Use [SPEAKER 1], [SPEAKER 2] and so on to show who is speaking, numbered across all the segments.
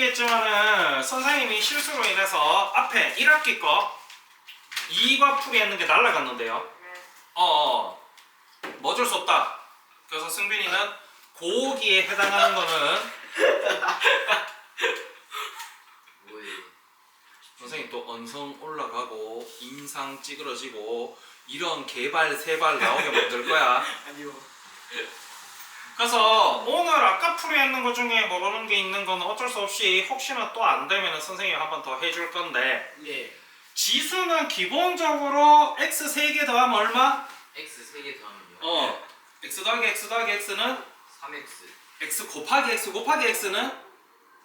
[SPEAKER 1] 얘기했지만은 선생님이 실수로 인해서 앞에 1학기 거 2과 풀이 했는 게 날라갔는데요. 어, 어. 뭐 어쩔 수 없다. 그래서 승빈이는 고기에 해당하는 거는? 선생님 또 언성 올라가고 인상 찌그러지고 이런 개발 세발 나오게 만들 거야.
[SPEAKER 2] 아니요.
[SPEAKER 1] 그래서 오늘 아까 풀이했는 것 중에 모르는 게 있는 건 어쩔 수 없이 혹시나 또 안 되면 선생님이 한 번 더 해줄 건데.
[SPEAKER 2] 예.
[SPEAKER 1] 지수는 기본적으로 x 3개 더하면 얼마?
[SPEAKER 3] x 3개 더하면요.
[SPEAKER 1] 어. X 더하기 x 더하기 x는?
[SPEAKER 3] 3x
[SPEAKER 1] x. 곱하기 x 곱하기 x는?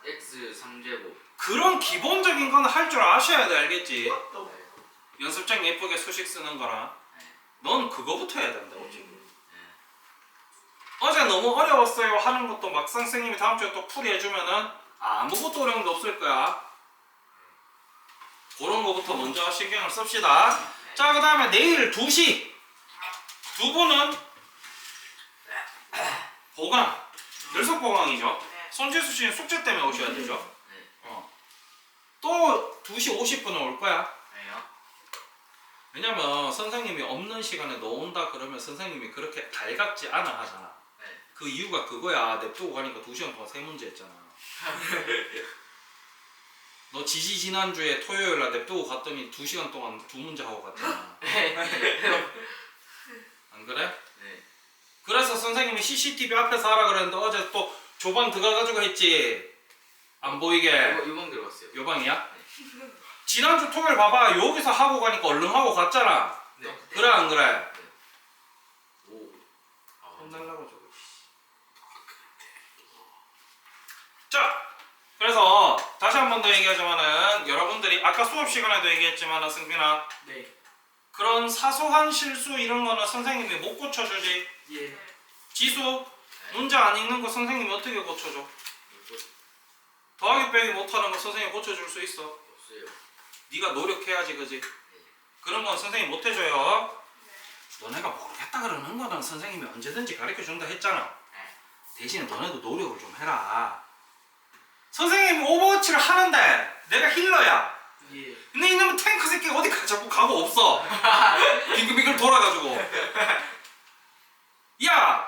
[SPEAKER 3] X 3제곱.
[SPEAKER 1] 그런 기본적인 건 할 줄 아셔야 돼 알겠지?
[SPEAKER 2] 또
[SPEAKER 1] 연습장 예쁘게 수식 쓰는 거랑 넌 그거부터 해야 된다고 지금 어제 너무 어려웠어요 하는 것도 막상 선생님이 다음 주에 또 풀이해주면은 아무것도 어려운 게 없을 거야 그런 거부터 먼저 신경을 씁시다 자 그 다음에 내일 2시 두 분은 보강 연속 보강이죠 손재수 씨는 숙제 때문에 오셔야 되죠
[SPEAKER 3] 네.
[SPEAKER 1] 어. 또 2시 50분에 올 거야. 왜냐면 선생님이 없는 시간에 너 온다 그러면 선생님이 그렇게 달갑지 않아 하잖아.
[SPEAKER 3] 네.
[SPEAKER 1] 그 이유가 그거야. 냅두고 가니까 두 시간 동안 세 문제 했잖아. 너 지지 지난주에 토요일 날 냅두고 갔더니 두 시간 동안 두 문제 하고 갔잖아. 안 그래?
[SPEAKER 3] 네.
[SPEAKER 1] 그래서 선생님이 CCTV 앞에서 하라 그랬는데 어제 또 조방 들어가가지고 했지. 안 보이게.
[SPEAKER 3] 이거 이번 들어갔어요.
[SPEAKER 1] 요방이야? 지난주 토요일 봐봐. 여기서 하고 가니까 얼른 하고 갔잖아.
[SPEAKER 3] 네.
[SPEAKER 1] 그래 안 그래?
[SPEAKER 3] 오. 아,
[SPEAKER 1] 혼날라고 저거. 자, 그래서 다시 한 번 더 얘기하자면은 여러분들이 아까 수업 시간에도 얘기했지만은 승빈아
[SPEAKER 2] 네.
[SPEAKER 1] 그런 사소한 실수 이런 거는 선생님이 못 고쳐주지.
[SPEAKER 2] 예.
[SPEAKER 1] 지수 문제 안 읽는 거 선생님이 어떻게 고쳐줘? 더하기 빼기 못하는 거 선생님이 고쳐줄 수 있어.
[SPEAKER 3] 없어요.
[SPEAKER 1] 네가 노력해야지 그지? 그런 건 선생님 못 해줘요. 너네가 모르겠다 그러는 거는 선생님이 언제든지 가르쳐 준다 했잖아. 대신에 너네도 노력을 좀 해라. 선생님이 오버워치를 하는데 내가 힐러야.
[SPEAKER 2] 예.
[SPEAKER 1] 근데 이놈의 탱크 새끼 어디 가, 자꾸 가고 없어. 빙글빙글 돌아가지고. 야,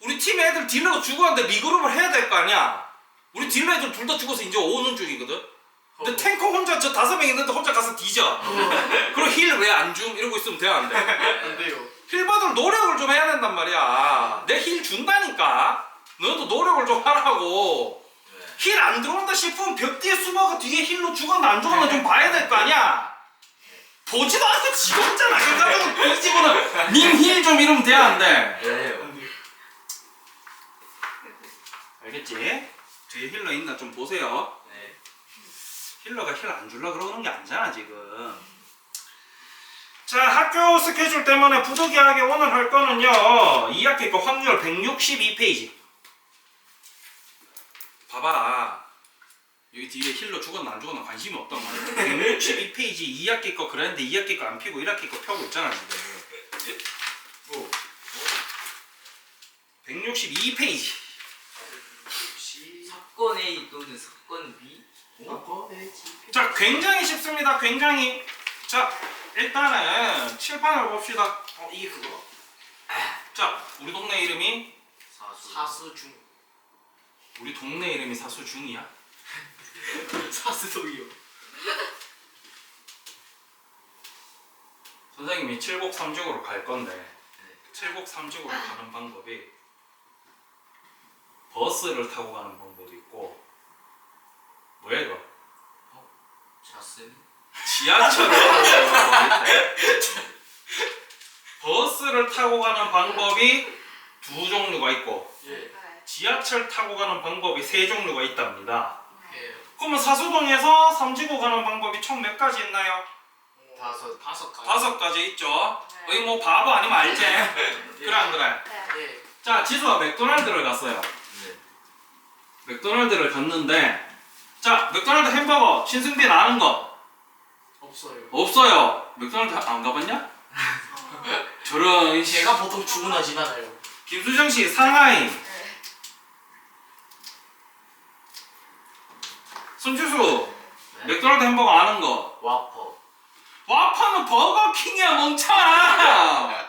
[SPEAKER 1] 우리 팀 애들 딜러가 죽었는데 리그룹을 해야 될 거 아니야. 우리 딜러 애들 둘 다 죽어서 이제 오는 중이거든. 근데 탱커 혼자 저 다섯 명 있는데 혼자 가서 뒤져. 그럼 힐 왜 안 줌? 이러고 있으면 돼 안 돼?
[SPEAKER 2] 안 돼요.
[SPEAKER 1] 힐 받을 노력을 좀 해야 된단 말이야. 내 힐 준다니까. 너도 노력을 좀 하라고.
[SPEAKER 3] 네.
[SPEAKER 1] 힐안 들어온다 싶으면 벽 뒤에 숨어가 뒤에 힐로 죽었나 안 죽었나 좀 봐야 될 거 아니야. 보지도 않고 지 혼자 나가가지고 뒤집어는 님힐 좀 이러면 돼안 돼?
[SPEAKER 2] 안.
[SPEAKER 1] 알겠지? 뒤에 힐러 있나 좀 보세요.
[SPEAKER 3] 네.
[SPEAKER 1] 힐러가 힐 안 줄라 그러는 게 아니잖아 지금. 자 학교 스케줄 때문에 부득이하게 오늘 할 거는요 2학기 거 확률 162페이지. 봐봐 여기 뒤에 힐러 죽었나 안 죽었나 관심이 없단 말이야. 162페이지 2학기 거 그랬는데 2학기 거 안 피고 1학기 거 펴고 있잖아 지금.
[SPEAKER 2] 오.
[SPEAKER 1] 162페이지.
[SPEAKER 2] 혹시
[SPEAKER 3] 사건 A 또는 사건 B?
[SPEAKER 2] 사건의 집.
[SPEAKER 1] 자, 굉장히 쉽습니다. 굉장히. 자, 일단은 칠판을 봅시다. 어, 이게 그거. 자, 우리 동네 이름이
[SPEAKER 3] 사수.
[SPEAKER 2] 사수중.
[SPEAKER 1] 우리 동네 이름이 사수중이야.
[SPEAKER 2] 사수동이요.
[SPEAKER 1] 선생님이 칠곡 삼죽으로 갈 건데 칠곡 삼죽으로 가는 방법이 버스를 타고 가는 방법이 있고 뭐야 이거?
[SPEAKER 3] 자스.
[SPEAKER 1] 지하철을 타고 가는 방법이 있대. 버스를 타고 가는 방법이 두 종류가 있고
[SPEAKER 2] 예.
[SPEAKER 1] 지하철 타고 가는 방법이 세 종류가 있답니다.
[SPEAKER 2] 예.
[SPEAKER 1] 그러면 사수동에서 삼지구 가는 방법이 총 몇 가지 있나요?
[SPEAKER 3] 다섯.
[SPEAKER 2] 다섯 가지.
[SPEAKER 1] 다섯 가지 있죠. 어이 뭐 바보 아니면 알지? 그래 안 그래?
[SPEAKER 2] 예.
[SPEAKER 1] 자 지수가 맥도날드를 갔어요.
[SPEAKER 3] 네.
[SPEAKER 1] 맥도날드를 갔는데 자 맥도날드 햄버거 신승빈 아는 거
[SPEAKER 2] 없어요.
[SPEAKER 1] 없어요. 맥도날드 안 가봤냐? 저런 씨.
[SPEAKER 2] 제가 보통 주문하진 않아요.
[SPEAKER 1] 김수정 씨 상하이 손주수
[SPEAKER 3] 네?
[SPEAKER 1] 맥도날드 햄버거 아는 거
[SPEAKER 3] 와퍼.
[SPEAKER 1] 와파는 버거킹이야 멍청아
[SPEAKER 3] 아.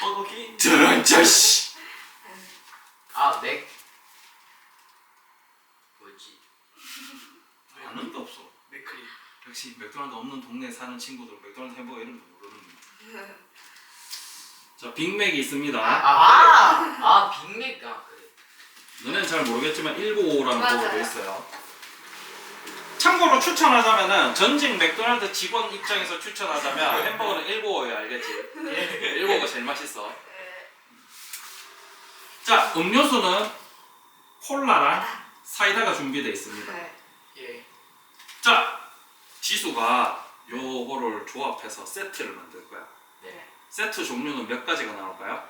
[SPEAKER 2] 버거킹.
[SPEAKER 1] 저런 자식
[SPEAKER 3] 아, 맥. 뭐지?
[SPEAKER 1] 아는 게 없어
[SPEAKER 2] 맥크림.
[SPEAKER 1] 역시 맥도날드 없는 동네에 사는 친구들 맥도날드 햄버거 이름도 모르는 자 빅맥이 있습니다
[SPEAKER 3] 아, 아, 빅맥. 아, 그래.
[SPEAKER 1] 너네는 잘 모르겠지만 195라는
[SPEAKER 4] 맞아요.
[SPEAKER 1] 버거도 있어요 참고로 추천하자면은 전직 맥도날드 직원 입장에서 추천하자면 햄버거는 195예요 알겠지? 195가 제일 맛있어
[SPEAKER 4] 네.
[SPEAKER 1] 자 음료수는 콜라랑 사이다가 준비되어 있습니다
[SPEAKER 4] 네.
[SPEAKER 2] 예.
[SPEAKER 1] 자 지수가 요거를 조합해서 세트를 만들 거야
[SPEAKER 3] 네.
[SPEAKER 1] 세트 종류는 몇 가지가 나올까요?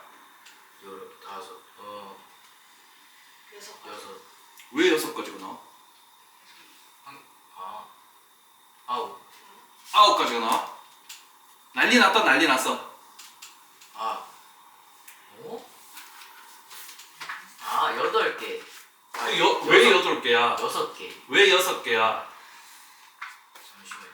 [SPEAKER 3] 여러, 다섯, 어, 여섯,
[SPEAKER 1] 왜 여섯 가지가 나와?
[SPEAKER 3] 아, 아홉,
[SPEAKER 1] 아홉 가지가 나와? 난리 났다 난리 났어
[SPEAKER 3] 아, 어? 아, 여덟 개. 아,
[SPEAKER 1] 여, 왜 여덟 개야?
[SPEAKER 3] 여섯 개.
[SPEAKER 1] 왜 여섯 개야?
[SPEAKER 3] 잠시만요.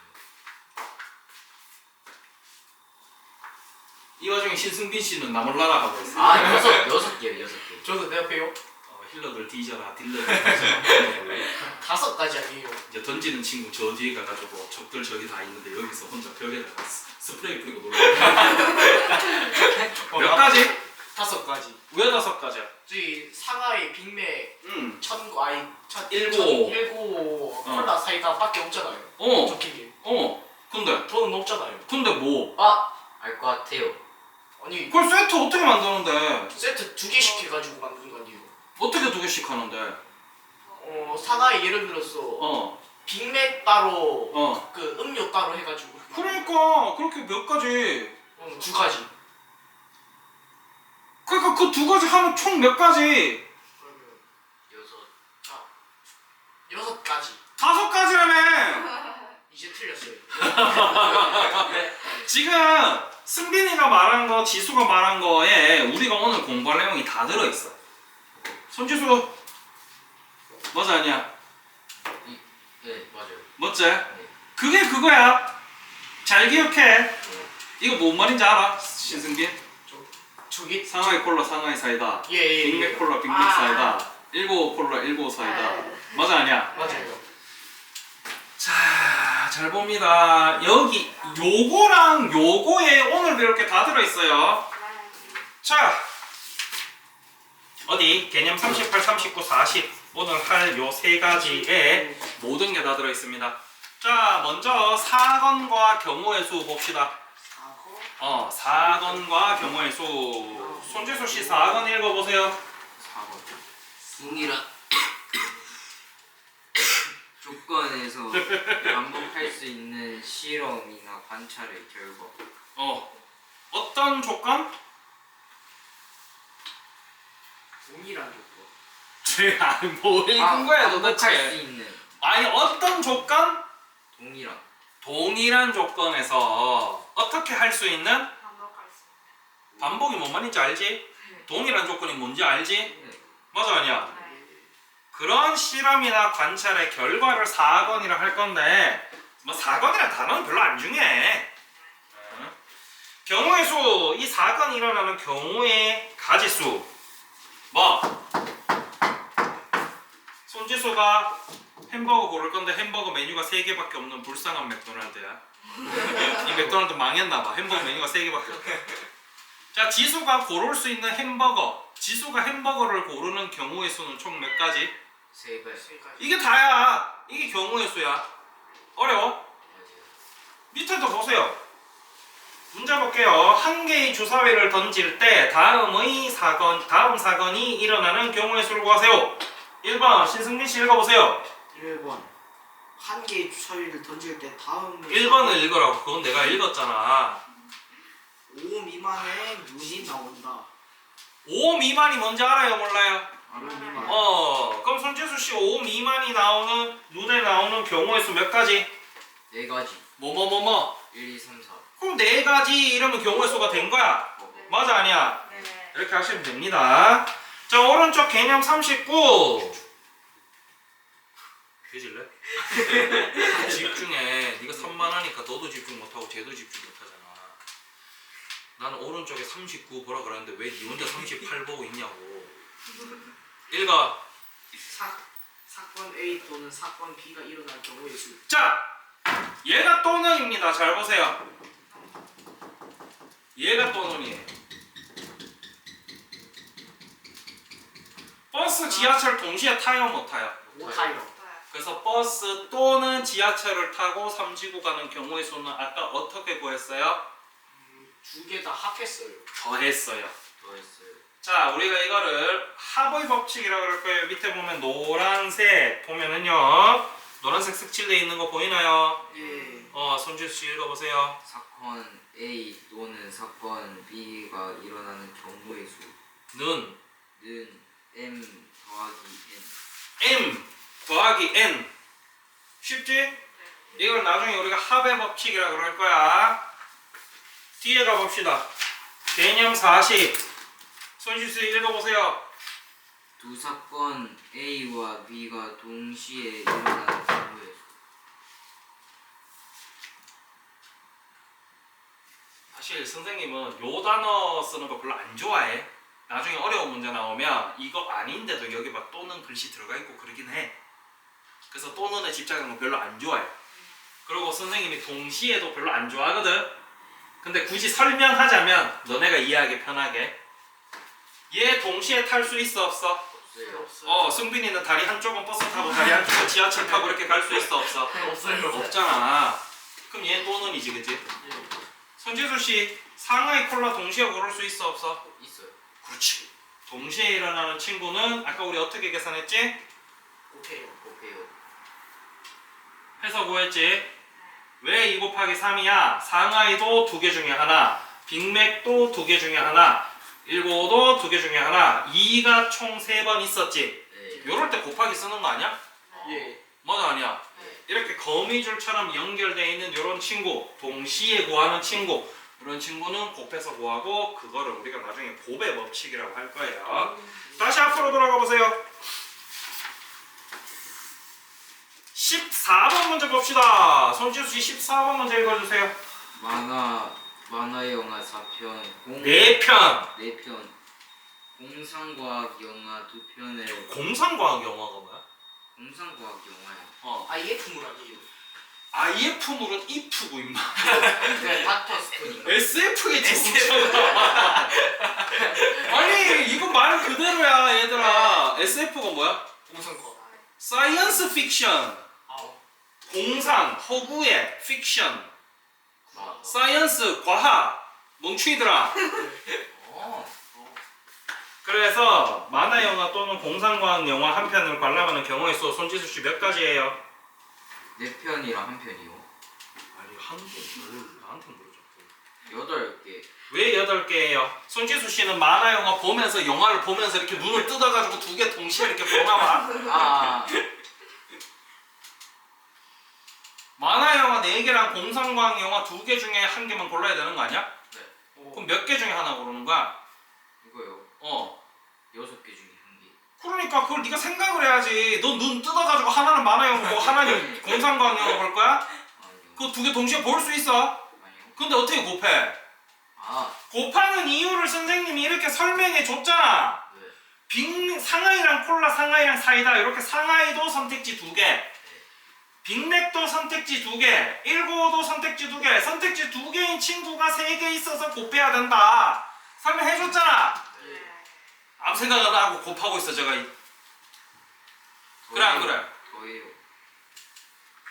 [SPEAKER 1] 이 와중에 신승빈 씨는 나 몰라라 하고 있어
[SPEAKER 3] 아, 여섯, 여섯 개요, 여섯 개.
[SPEAKER 2] 저도 내 앞에요.
[SPEAKER 1] 어, 힐러들 뒤져라 딜러들 뒤져라
[SPEAKER 2] 다섯 가지 아니에요.
[SPEAKER 1] 이제 던지는 친구 저 뒤에 가가지고 적들 저기 다 있는데 여기서 혼자 벽에다가 스- 스프레이 뿌리고 놀라 몇 가지?
[SPEAKER 2] 다섯 가지.
[SPEAKER 1] 왜 다섯 가지야?
[SPEAKER 2] 저기 상하이 빅맥
[SPEAKER 1] 응
[SPEAKER 2] 천고 아이 천
[SPEAKER 1] 일곱.
[SPEAKER 2] 일곱
[SPEAKER 1] 어.
[SPEAKER 2] 콜라 사이다밖에 없잖아요.
[SPEAKER 1] 어,
[SPEAKER 2] 적힌 게.
[SPEAKER 1] 어 근데
[SPEAKER 2] 돈은 없잖아요.
[SPEAKER 1] 근데 뭐?
[SPEAKER 3] 아, 알 것 같아요.
[SPEAKER 2] 아니
[SPEAKER 1] 그걸 세트 어떻게 만드는데?
[SPEAKER 2] 세트 두 개씩 해가지고 만드는?
[SPEAKER 1] 어떻게 두 개씩 하는데?
[SPEAKER 2] 어 상하이 예를 들어서
[SPEAKER 1] 어,
[SPEAKER 2] 빅맥 따로
[SPEAKER 1] 어.
[SPEAKER 2] 그 음료 따로 해가지고
[SPEAKER 1] 그러니까 그렇게 몇 가지?
[SPEAKER 2] 어, 두 가지.
[SPEAKER 1] 그러니까 그 두 가지 하면 총 몇 가지?
[SPEAKER 2] 그러면
[SPEAKER 3] 여섯.
[SPEAKER 2] 여섯 가지.
[SPEAKER 1] 다섯 가지라며.
[SPEAKER 2] 이제 틀렸어요.
[SPEAKER 1] 지금 승빈이가 말한 거, 지수가 말한 거에 우리가 오늘 공부할 내용이 다 들어 있어. 손지수 맞아 아니야?
[SPEAKER 3] 네, 맞아요.
[SPEAKER 1] 멋지?
[SPEAKER 3] 네.
[SPEAKER 1] 그게 그거야. 잘 기억해. 이거 뭔 말인지 알아? 신승빈?
[SPEAKER 2] 저기
[SPEAKER 1] 상하이 콜라, 상하이 사이다.
[SPEAKER 2] 예 예
[SPEAKER 1] 빅맥 콜라, 빅맥
[SPEAKER 4] 아.
[SPEAKER 1] 사이다. 일곱 콜라, 일곱 사이다.
[SPEAKER 4] 네.
[SPEAKER 1] 맞아 아니야?
[SPEAKER 2] 맞아요.
[SPEAKER 1] 자, 잘 봅니다. 여기 요거랑 요거에 오늘 배울 게다 들어 있어요. 자, 어디 개념 38, 39, 40 오늘 할 요 세 가지에 모든 게 다 들어 있습니다. 자, 먼저 사건과 경우의 수 봅시다. 어, 사건과 경우의 수. 손재수 씨 사건 읽어 보세요.
[SPEAKER 3] 4번. 승이라 조건에서 반복할 수 있는 실험이나 관찰의 결과.
[SPEAKER 1] 어, 어떤 조건?
[SPEAKER 2] 동일한 조건.
[SPEAKER 1] 아니 뭐 읽은
[SPEAKER 3] 아,
[SPEAKER 1] 거야
[SPEAKER 3] 반복할 수
[SPEAKER 1] 도대체?
[SPEAKER 3] 있는
[SPEAKER 1] 아니 어떤 조건?
[SPEAKER 3] 동일한.
[SPEAKER 1] 동일한 조건에서 어떻게 할 수 있는
[SPEAKER 4] 반복할 수 있는.
[SPEAKER 1] 반복이 뭔 말인지 알지? 동일한 조건이 뭔지 알지?
[SPEAKER 3] 네.
[SPEAKER 1] 맞아 아니야?
[SPEAKER 4] 네.
[SPEAKER 1] 그런 실험이나 관찰의 결과를 사건이라 할 건데 뭐 사건이란 단어는 별로 안 중요해. 어? 경우의 수, 이 사건이 일어나는 경우의 가지수. 뭐? 손지수가 햄버거 고를 건데 햄버거 메뉴가 3개밖에 없는 불쌍한 맥도날드야. 이 맥도날드 망했나 봐. 햄버거 메뉴가 3개밖에 없어. 자, 지수가 고를 수 있는 햄버거. 지수가 햄버거를 고르는 경우의 수는 총 몇 가지?
[SPEAKER 3] 세
[SPEAKER 2] 가지.
[SPEAKER 1] 이게 다야. 이게 경우의 수야. 어려워? 밑에도 보세요. 문제 볼게요. 한 개의 주사위를 던질 때 다음의 사건, 다음 사건이 일어나는 경우의 수를 구하세요. 1번 신승민 씨 읽어보세요.
[SPEAKER 2] 1번 한 개의 주사위를 던질 때 다음
[SPEAKER 1] 1번을 읽으라고. 그건 내가 읽었잖아.
[SPEAKER 2] 5 미만의 눈이 나온다.
[SPEAKER 1] 5 미만이 뭔지 알아요? 몰라요?
[SPEAKER 2] 5 미만.
[SPEAKER 1] 어, 그럼 손재수 씨 5 미만이 나오는 눈에 나오는 경우의 수 몇 가지?
[SPEAKER 3] 네 가지.
[SPEAKER 1] 뭐뭐뭐뭐.
[SPEAKER 3] 1, 2, 3, 4.
[SPEAKER 1] 그럼 네 가지 이러면 경우의 수가 된 거야.
[SPEAKER 4] 네.
[SPEAKER 1] 맞아 아니야?
[SPEAKER 4] 네.
[SPEAKER 1] 이렇게 하시면 됩니다. 자 오른쪽 개념 39 뒤질래? 집중해. 네가 산만하니까 너도 집중 못하고 쟤도 집중 못하잖아. 나는 오른쪽에 39 보라 그러는데 왜니 혼자 38 보고 있냐고. 읽어.
[SPEAKER 2] 사, 사건 A 또는 사건 B가 일어날 경우의 수.
[SPEAKER 1] 자, 얘가 또는입니다. 잘 보세요. 얘가 또는이에요. 버스, 지하철 동시에 타요, 못 타요?
[SPEAKER 2] 못하요.
[SPEAKER 4] 네.
[SPEAKER 1] 그래서 버스 또는 지하철을 타고 삼지구 가는 경우의 수는 아까 어떻게 구했어요?
[SPEAKER 2] 두개 다 합했어요.
[SPEAKER 1] 더했어요.
[SPEAKER 3] 더했어요.
[SPEAKER 1] 자, 우리가 이거를 합의 법칙이라고 그럴 거예요. 밑에 보면 노란색 보면은요. 노란색 색칠돼 있는 거 보이나요?
[SPEAKER 2] 예.
[SPEAKER 1] 어, 손지수 씨 읽어보세요.
[SPEAKER 3] 사건 A 또는 사건 B가 일어나는 경우의
[SPEAKER 1] 는
[SPEAKER 3] 수는 M 더하기
[SPEAKER 1] m 더하기 n 쉽지? 이걸 나중에 우리가 합의 법칙이라 그럴 거야. 뒤에 가봅시다. 개념 40. 손실수 읽어보세요.
[SPEAKER 3] N. 두 사건 A와 B가 동시에 일어나는 경우의 수.
[SPEAKER 1] 사실 선생님은 요 단어 쓰는 거 별로 안 좋아해. 나중에 어려운 문제 나오면 이거 아닌데도 여기 막 또는 글씨 들어가 있고 그러긴 해. 그래서 또는에 집착하는 거 별로 안 좋아해. 그리고 선생님이 동시에도 별로 안 좋아하거든. 근데 굳이 설명하자면 너네가 이해하기 편하게 얘 동시에 탈 수 있어 없어?
[SPEAKER 3] 없어요.
[SPEAKER 2] 없어요.
[SPEAKER 1] 어 승빈이는 다리 한쪽은 버스 타고 다리 한쪽은 지하철 타고 이렇게 갈 수 있어 없어?
[SPEAKER 2] 없어요.
[SPEAKER 1] 없잖아. 그럼 얘 또는이지 그치? 손재수 씨 상하이 콜라 동시에 고를 수 있어 없어?
[SPEAKER 3] 있어요.
[SPEAKER 1] 그렇지. 동시에 일어나는 친구는 아까 우리 어떻게 계산했지?
[SPEAKER 2] 오케이요.
[SPEAKER 3] 곱해요.
[SPEAKER 1] 해서 구했지. 왜 2 곱하기 3이야? 상하이도 두 개 중에 하나, 빅맥도 두 개 중에 하나, 195도 두 개 중에 하나, 2가 총 세 번 있었지.
[SPEAKER 3] 네.
[SPEAKER 1] 요럴 때 곱하기 쓰는 거 아니야?
[SPEAKER 2] 예.
[SPEAKER 1] 맞아 아니야?
[SPEAKER 3] 네.
[SPEAKER 1] 이렇게 거미줄처럼 연결되어 있는 이런 친구, 동시에 구하는 친구, 이런 친구는 곱해서 구하고 그거를 우리가 나중에 곱의 법칙이라고 할 거예요. 다시 앞으로 돌아가 보세요. 14번 문제 봅시다. 손지수 씨 14번 문제 읽어주세요.
[SPEAKER 3] 만화 만화 영화 4편 공
[SPEAKER 1] 네 편.
[SPEAKER 3] 네 편. 공상과학 영화 두 편을
[SPEAKER 1] 공상과학 영화가 뭐야?
[SPEAKER 3] 공상과학 영화요.
[SPEAKER 1] 어.
[SPEAKER 2] IF물 아니에요?
[SPEAKER 1] IF물은 IF고 임마.
[SPEAKER 2] 네, 닥터 스톤인가?
[SPEAKER 1] SF겠지 공상과학. 아니 이거 말 그대로야 얘들아. SF가 뭐야?
[SPEAKER 2] 공상과.
[SPEAKER 1] 사이언스 픽션.
[SPEAKER 2] 아.
[SPEAKER 1] 공상, 허구의 픽션,
[SPEAKER 3] 아.
[SPEAKER 1] 사이언스, 과학, 멍충이들아.
[SPEAKER 3] 어.
[SPEAKER 1] 그래서 만화 영화 또는 공상과학 영화 한 편을 관람하는 경우의 수 손지수 씨 몇 가지예요?
[SPEAKER 3] 네 편이랑 한 편이요.
[SPEAKER 1] 아니 한개뭘 나한테 물어줘.
[SPEAKER 3] 여덟 개.
[SPEAKER 1] 왜 여덟 개예요? 손지수 씨는 만화 영화 보면서 영화를 보면서 이렇게 눈을 뜯어가지고 두 개 동시에 이렇게 보나 봐.
[SPEAKER 3] 아.
[SPEAKER 1] 만화 영화 네 개랑 공상과학 영화 두 개 중에 한 개만 골라야 되는 거 아니야?
[SPEAKER 3] 네.
[SPEAKER 1] 그럼 몇 개 중에 하나 고르는 거야?
[SPEAKER 3] 이거요.
[SPEAKER 1] 어.
[SPEAKER 3] 여섯 개 중에 한 개.
[SPEAKER 1] 그러니까 그걸 네가 생각을 해야지. 너눈 뜯어가지고 하나는 만화 영화 보고 하나는 공상과학 영화 볼 거야?
[SPEAKER 3] 아니요.
[SPEAKER 1] 그거 두 개 동시에 볼 수 있어.
[SPEAKER 3] 아니요.
[SPEAKER 1] 근데 어떻게 곱해?
[SPEAKER 3] 아.
[SPEAKER 1] 곱하는 이유를 선생님이 이렇게 설명해 줬잖아.
[SPEAKER 3] 네.
[SPEAKER 1] 빅 상하이랑 콜라, 상하이랑 사이다 이렇게 상하이도 선택지 두 개. 빅맥도 선택지 두 개, 195도 선택지 두 개, 선택지 두 개인 친구가 세 개 있어서 곱해야 된다. 설명해 줬잖아.
[SPEAKER 3] 네.
[SPEAKER 1] 아무 생각 안 하고 곱하고 있어 제가. 그래 안 그래?
[SPEAKER 3] 저예요.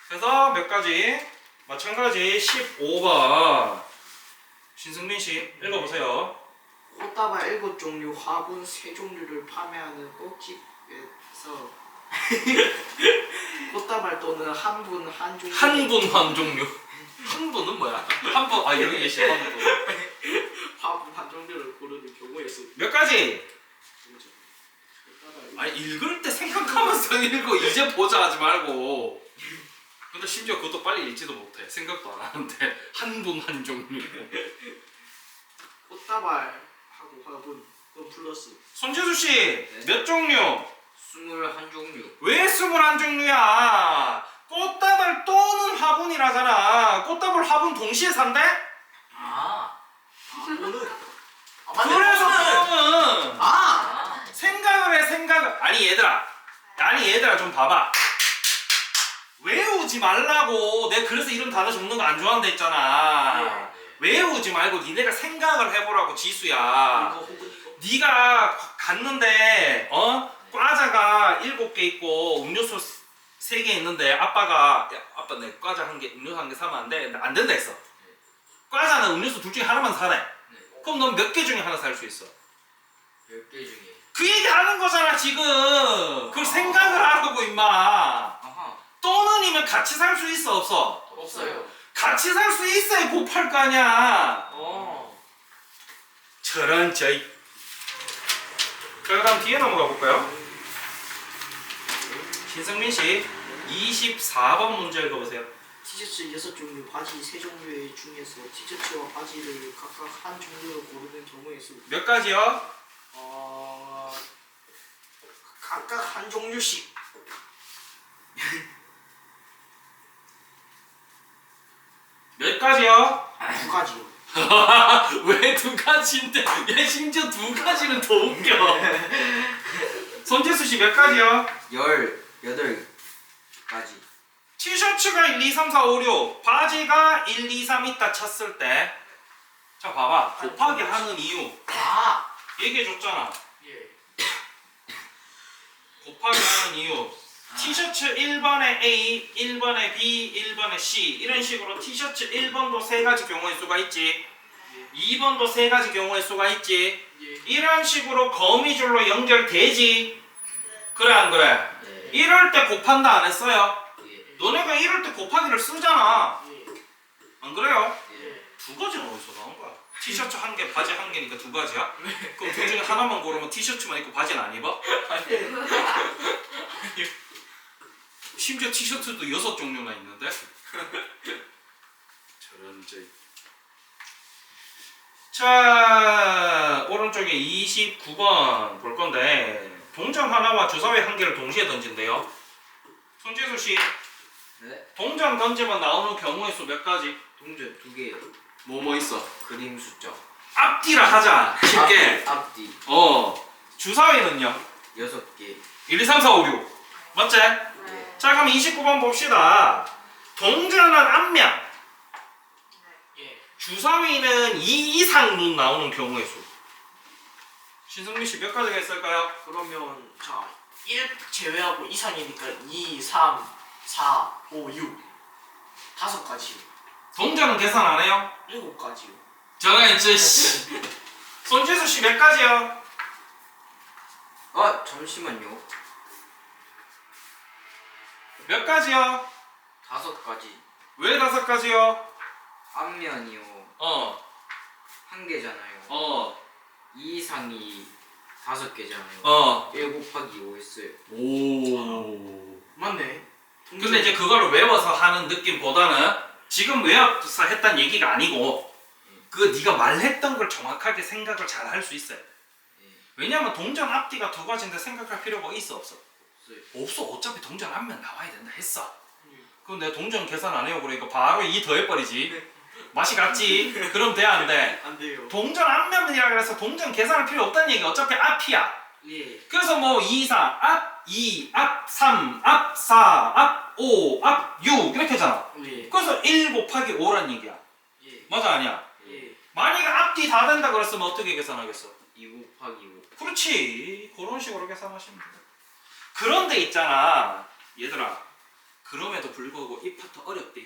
[SPEAKER 1] 그래서 몇 가지? 마찬가지 15번 신승민 씨 읽어보세요.
[SPEAKER 2] 꽃다발 일곱 종류, 화분 세 종류를 판매하는 꽃집에서 꽃다발 또는 한 분 한 종류
[SPEAKER 1] 한분한 종류. 한 분은 뭐야? 한 분, 아 여기 계시 한 분.
[SPEAKER 2] 화분 한 종류를 고르는 경우에
[SPEAKER 1] 수몇 가지?
[SPEAKER 2] 꽃다발
[SPEAKER 1] 아니 읽을 때 생각하면서 읽고 이제 보자 하지 말고. 근데 심지어 그것도 빨리 읽지도 못해. 생각도 안 하는데 한 분 한 종류.
[SPEAKER 2] 꽃다발 하고 화분 그건 플러스
[SPEAKER 1] 손재수 씨 몇 종류?
[SPEAKER 3] 스물한 종류.
[SPEAKER 1] 왜 스물한 종류야. 꽃다발 또는 화분이라잖아. 꽃다발 화분 동시에 산대?
[SPEAKER 3] 아.
[SPEAKER 2] 오늘. 아, 맞네.
[SPEAKER 1] 그래서
[SPEAKER 2] 오늘.
[SPEAKER 1] 또는
[SPEAKER 2] 아.
[SPEAKER 3] 아.
[SPEAKER 1] 생각을. 아니 얘들아. 아니 얘들아 좀 봐봐. 외우지 말라고. 내가 그래서 이런 단어 적는 거 안 좋아한다 했잖아.
[SPEAKER 2] 예.
[SPEAKER 1] 외우지 말고 니네가 생각을 해보라고 지수야. 네가 갔는데 어 과자가 일곱 개 있고 음료수 세 개 있는데 아빠가 야, 아빠 내 과자 한 개 음료수 한 개 사면 안 돼. 안 된다 했어. 과자는 음료수 둘 중에 하나만 사래.
[SPEAKER 3] 네.
[SPEAKER 1] 그럼 넌 몇 개 중에 하나 살 수 있어.
[SPEAKER 3] 10개 중에.
[SPEAKER 1] 그 얘기 하는 거잖아 지금. 그걸 생각을 하라고 임마.
[SPEAKER 3] 아하.
[SPEAKER 1] 또는이면 같이 살 수 있어 없어.
[SPEAKER 2] 없어요.
[SPEAKER 1] 같이 살 수 있어야 곱할 거 아니야.
[SPEAKER 2] 어.
[SPEAKER 1] 저런 저이. 자 그다음 뒤에 넘어가 볼까요? 신승민 씨 24번 문제 읽어보세요.
[SPEAKER 2] 티셔츠 여섯 종류, 바지 세 종류 중에서 티셔츠와 바지를 각각 한 종류로 고르는 경우의 수.
[SPEAKER 1] 몇 가지요?
[SPEAKER 2] 어. 각각 한 종류씩.
[SPEAKER 1] 몇 가지요?
[SPEAKER 2] 두 가지요.
[SPEAKER 1] 왜 두 가지인데? 얘 심지어 두 가지는 더 웃겨. 손재수 씨 몇 가지요?
[SPEAKER 3] 18가지.
[SPEAKER 1] 티셔츠가 1, 2, 3, 4, 5, 6 바지가 1, 2, 3 있다 쳤을 때 자 봐봐 곱하기 하는 이유
[SPEAKER 2] 아.
[SPEAKER 1] 얘기해 줬잖아
[SPEAKER 2] 예.
[SPEAKER 1] 곱하기 하는 이유 티셔츠 1번에 A, 1번에 B, 1번에 C 이런 식으로 티셔츠 1번도 세 가지 경우의 수가 있지 2번도 세 가지 경우의 수가 있지
[SPEAKER 2] 예.
[SPEAKER 1] 이런 식으로 거미줄로 연결되지 그래 안 그래?
[SPEAKER 3] 네.
[SPEAKER 1] 이럴 때 곱한다 안 했어요?
[SPEAKER 3] 예.
[SPEAKER 1] 너네가 이럴 때 곱하기를 쓰잖아
[SPEAKER 2] 예.
[SPEAKER 1] 안 그래요?
[SPEAKER 3] 예.
[SPEAKER 1] 두 가지는 어디서 나온 거야? 티셔츠 한 개, 바지 한 개니까 두 가지야? 그럼 둘 중에 하나만 고르면 티셔츠만 입고 바지는 안 입어? 심지어 티셔츠도 여섯 종류나 있는데? 저런 저 자, 오른쪽에 29번 볼 건데 동전 하나와 주사위 한 개를 동시에 던진대요. 손재수 씨,
[SPEAKER 3] 네.
[SPEAKER 1] 동전 던지면 나오는 경우의 수 몇 가지?
[SPEAKER 3] 동전 두 개.
[SPEAKER 1] 뭐 뭐 있어?
[SPEAKER 3] 그림 숫자.
[SPEAKER 1] 앞뒤라 하자. 쉽게.
[SPEAKER 3] 앞, 앞뒤.
[SPEAKER 1] 어. 주사위는요?
[SPEAKER 3] 여섯 개.
[SPEAKER 1] 1, 2, 3, 4, 5, 6. 맞지?
[SPEAKER 4] 네.
[SPEAKER 1] 자, 그럼 29번 봅시다. 동전은 앞면,
[SPEAKER 2] 예.
[SPEAKER 1] 주사위는 2 이상 눈 나오는 경우의 수. 신성민 씨 몇 가지가 있을까요?
[SPEAKER 2] 그러면 자, 1 제외하고 이상이니까 2, 3, 4, 5, 6. 다섯 가지요.
[SPEAKER 1] 동전은 계산 안 해요?
[SPEAKER 2] 일곱 가지요.
[SPEAKER 1] 전화 있지, 씨. 손재수 씨 몇 가지요?
[SPEAKER 3] 아 잠시만요.
[SPEAKER 1] 몇 가지요?
[SPEAKER 3] 다섯 가지.
[SPEAKER 1] 왜 다섯 가지요?
[SPEAKER 3] 앞면이요.
[SPEAKER 1] 어,
[SPEAKER 3] 한 개잖아요.
[SPEAKER 1] 어,
[SPEAKER 3] 이 이상이 다섯 개잖아요.
[SPEAKER 1] 어.
[SPEAKER 3] 1 곱하기 5 했어요.
[SPEAKER 1] 오.
[SPEAKER 2] 맞네.
[SPEAKER 1] 근데 이제 그거를 외워서 하는 느낌보다는 지금 외워서 했단 얘기가 아니고 그 네가 말했던 걸 정확하게 생각을 잘 할 수 있어요.
[SPEAKER 3] 예.
[SPEAKER 1] 왜냐면 동전 앞뒤가 두 가지인데 생각할 필요가 있어 없어? 없어. 어차피 동전 앞면 나와야 된다 했어.
[SPEAKER 2] 음.
[SPEAKER 1] 그럼 내가 동전 계산 안 해요 그러니까 바로 이 더해버리지. 맛이 갔지. 그럼 돼 안 돼?
[SPEAKER 2] 안 돼요.
[SPEAKER 1] 동전 앞면이라 그래서 동전 계산할 필요 없다는 얘기. 어차피 앞이야.
[SPEAKER 2] 예.
[SPEAKER 1] 그래서 뭐 2, 4, 앞 2, 앞 3, 앞 4, 앞 5, 앞 6 이렇게 하잖아.
[SPEAKER 2] 예.
[SPEAKER 1] 그래서 1 곱하기 5란 얘기야.
[SPEAKER 2] 예.
[SPEAKER 1] 맞아 아니야?
[SPEAKER 2] 예.
[SPEAKER 1] 만약에 앞뒤 다 된다 그랬으면 어떻게 계산하겠어?
[SPEAKER 3] 2 곱하기 5.
[SPEAKER 1] 그렇지. 그런 식으로 계산하시면 돼. 그런데 있잖아. 얘들아. 그럼에도 불구하고 이 파트 어렵대.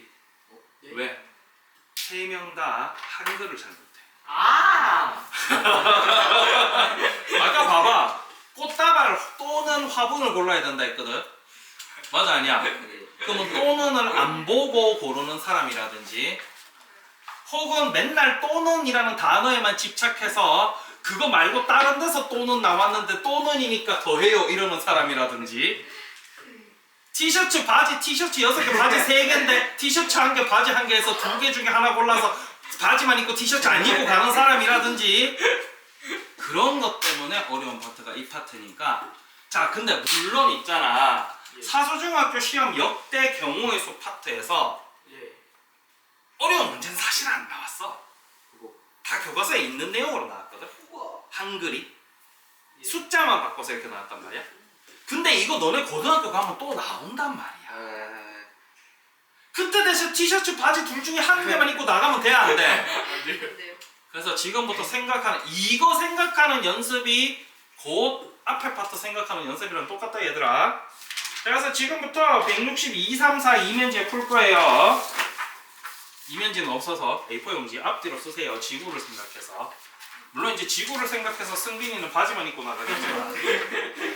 [SPEAKER 2] 네.
[SPEAKER 1] 왜? 세 명 다 한글을 잘 못해.
[SPEAKER 2] 아.
[SPEAKER 1] 아까 봐봐. 꽃다발 또는 화분을 골라야 된다 했거든. 맞아 아니야?
[SPEAKER 3] 예.
[SPEAKER 1] 그러면 또는을 안 보고 고르는 사람이라든지 혹은 맨날 또는이라는 단어에만 집착해서 그거 말고 다른 데서 또는 나왔는데 또는이니까 더해요 이러는 사람이라든지 티셔츠 바지 티셔츠 여섯 개 바지 세 개인데 티셔츠 한 개 바지 한 개에서 두 개 중에 하나 골라서 바지만 입고 티셔츠 안 입고 가는 사람이라든지 그런 것 때문에 어려운 파트가 이 파트니까 자 근데 물론 있잖아
[SPEAKER 2] 예.
[SPEAKER 1] 사수중학교 시험 역대 경우의 수 파트에서
[SPEAKER 2] 예.
[SPEAKER 1] 어려운 문제는 사실 안 나왔어.
[SPEAKER 3] 그거
[SPEAKER 1] 다 교과서에 있는 내용으로 나왔거든. 한글이
[SPEAKER 2] 예.
[SPEAKER 1] 숫자만 바꿔서 이렇게 나왔단 말이야. 근데 이거 너네 고등학교 가면 또 나온단 말이야.
[SPEAKER 3] 에...
[SPEAKER 1] 그때 대신 티셔츠 바지 둘 중에 한 개만 입고 나가면 돼안 돼?
[SPEAKER 4] 근데요.
[SPEAKER 1] 그래서 지금부터 생각하는 이거 생각하는 연습이 곧 앞에 파트 생각하는 연습이랑 똑같다 얘들아. 그래서 지금부터 162, 3, 4 이면지에 풀 거예요. 이면지는 없어서 A4 용지 앞뒤로 쓰세요. 지구를 생각해서. 물론 이제 지구를 생각해서 승빈이는 바지만 입고 나가겠지만